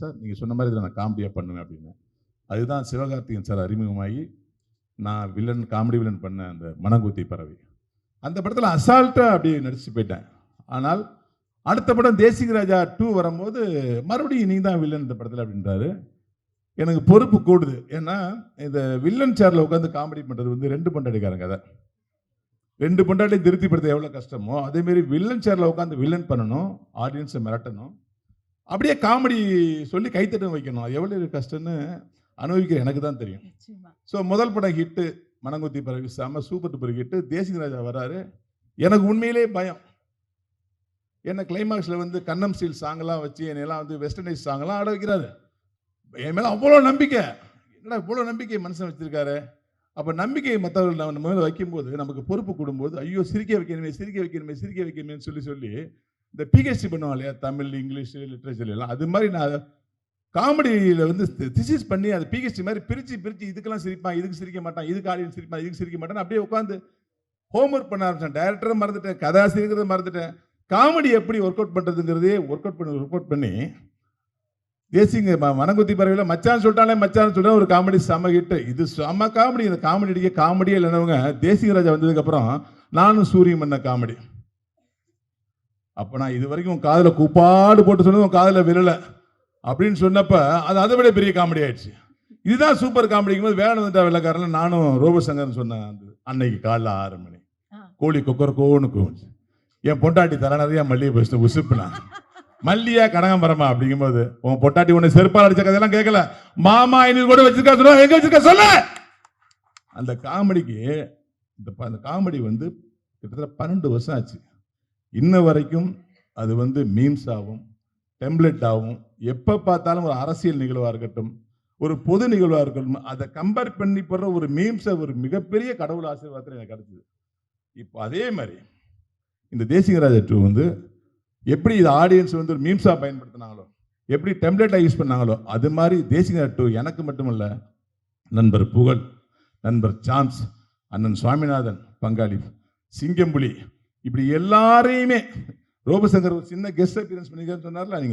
Sir நீங்கள் சொன்ன மாதிரி இதில் நான் காமெடியாக பண்ணுவேன் அப்படின்னு. அதுதான் சிவகார்த்திகேயன் சார் அறிமுகமாகி நான் வில்லன் காமெடி வில்லன் பண்ண அந்த மனங்குத்தி பறவை. அந்த படத்தில் அசால்ட்டாக அப்படி நடிச்சு போயிட்டேன். ஆனால் அடுத்த படம் தேசிக ராஜா டூ வரும்போது மறுபடியும் நீ தான் வில்லன் இந்த படத்தில் அப்படின்றாரு. எனக்கு பொறுப்பு கூடுது. ஏன்னா இந்த வில்லன் சேரில் உட்காந்து காமெடி பண்ணுறது வந்து ரெண்டு பண்டாடிக்காரங்க கதை ரெண்டு பொண்டாட்டி திருப்திப்படுத்த எவ்வளோ கஷ்டமோ அதேமாரி வில்லன் சேரில் உட்காந்து வில்லன் பண்ணணும் ஆடியன்ஸை மிரட்டணும். அப்படியே காமெடி சொல்லி கைத்தட்டம் வைக்கணும். அது எவ்வளோ கஷ்டம்னு அனுபவிக்கிற எனக்கு தான் தெரியும். ஸோ முதல் படம் ஹிட்டு மனங்குத்தி பறவை செம super duper hit Desinga Raja வராரு எனக்கு உண்மையிலே பயம். என்ன கிளைமாக்ஸில் வந்து கண்ணம் ஸ்டீல் சாங்கெல்லாம் வச்சு என்னையெல்லாம் வந்து வெஸ்டர்னைஸ் சாங்கெல்லாம் ஆட வைக்கிறாரு. என் மேலே அவ்வளோ நம்பிக்கை. என்னடா இவ்வளோ நம்பிக்கை மனுஷன் வச்சிருக்காரு? அப்போ நம்பிக்கை மற்றவர்கள் நம்ம மேலே வைக்கும்போது நமக்கு பொறுப்பு கூடும்போது ஐயோ சிரிக்க வைக்கணுமே சிரிக்க வைக்கணுமே சிரிக்க வைக்கணுமேன்னு சொல்லி சொல்லி இந்த பிஹெச்டி பண்ணுவோம் இல்லையா? தமிழ் இங்கிலீஷ் லிட்ரேச்சர் எல்லாம். அது மாதிரி நான் காமெடியில் வந்து திசிஸ் பண்ணி அது பிஹெச்டி மாதிரி பிரித்து பிரித்து இதுக்கெல்லாம் சிரிப்பான் இதுக்கு சிரிக்க மாட்டான் இதுக்கு ஆடியன்ஸ் சிரிப்பான் இதுக்கு சிரிக்க மாட்டான் அப்படியே உட்காந்து ஹோம்ஒர்க் பண்ண ஆரம்பிச்சேன். டேரக்டரை மறந்துட்டேன் கதாசிரியர்கிறத மறந்துட்டேன். காமெடி எப்படி ஒர்க் அவுட் பண்ணுறதுங்கிறதே ஒர்க் அவுட் பண்ணி ஒர்க் அவுட் பண்ணி தேசிங்க மனங்குத்தி பறவையில் மச்சான் சொல்லிட்டாலே மச்சான் சொல்லிட்டா ஒரு காமெடி செம ஹிட்டு இது செம காமெடி இந்த காமெடி அடிக்க காமெடியே இல்லைனவங்க தேசிக ராஜா வந்ததுக்கப்புறம் நானும் சூரியன் பண்ண காமெடி அப்போ நான் இது வரைக்கும் உன் காதில் கூப்பாடு போட்டு சொன்னது உன் காதில் விழலை. அப்படின்னு சொன்னப்ப அது அதை விட பெரிய காமெடி ஆயிடுச்சு. இதுதான் சூப்பர் காமெடிக்கும் போது வேலை வந்துட்டா வெள்ளக்காரன் நானும் ரோபசங்கர்னு சொன்னேன் அன்னைக்கு காலைல ஆறு மணி. கோழி கொக்கர கோன்னு கூவுச்சு என் பொண்டாட்டி தர நிறைய மல்லிகை பேசிட்டு உசுப்புனா. மல்லியா கனகாம்பரமா அப்படிங்கும்போது உன் பொட்டாட்டி உன்னை செருப்பால் அடிச்ச கதையெல்லாம் கேட்கல. மாமா ஐநூறு கூட வச்சிருக்கா சொல்ல எங்க வச்சிருக்கா சொல்ல. அந்த காமெடிக்கு இந்த காமெடி வந்து கிட்டத்தட்ட பன்னெண்டு வருஷம் ஆச்சு. இன்ன வரைக்கும் அது வந்து மீம்ஸ் ஆகும் டெம்ப்ளெட் ஆகும் எப்போ பார்த்தாலும் ஒரு அரசியல் நிகழ்வாக இருக்கட்டும் ஒரு பொது நிகழ்வாக இருக்கட்டும் அதை கம்பேர் பண்ணி போடுற ஒரு மீம்ஸை ஒரு மிகப்பெரிய கடவுள் ஆசீர்வாதத்தில் எனக்கு கிடச்சிது. இப்போ அதே மாதிரி இந்த தேசிகராஜ டூ வந்து எப்படி இது ஆடியன்ஸ் வந்து ஒரு மீம்ஸாக பயன்படுத்தினாங்களோ எப்படி டெம்ப்ளேட்டாக யூஸ் பண்ணாங்களோ அது மாதிரி தேசிகராஜ டூ எனக்கு மட்டுமல்ல நண்பர் புகழ் நண்பர் சான்ஸ் அண்ணன் சுவாமிநாதன் பங்காளி சிங்கம்புலி இப்படி எல்லாரையுமே ரோபசங்கர் ஒரு சின்ன கெஸ்ட் அப்பியரன்ஸ் பண்ணிக்கிறேன்னு சொன்னார்ல நீங்க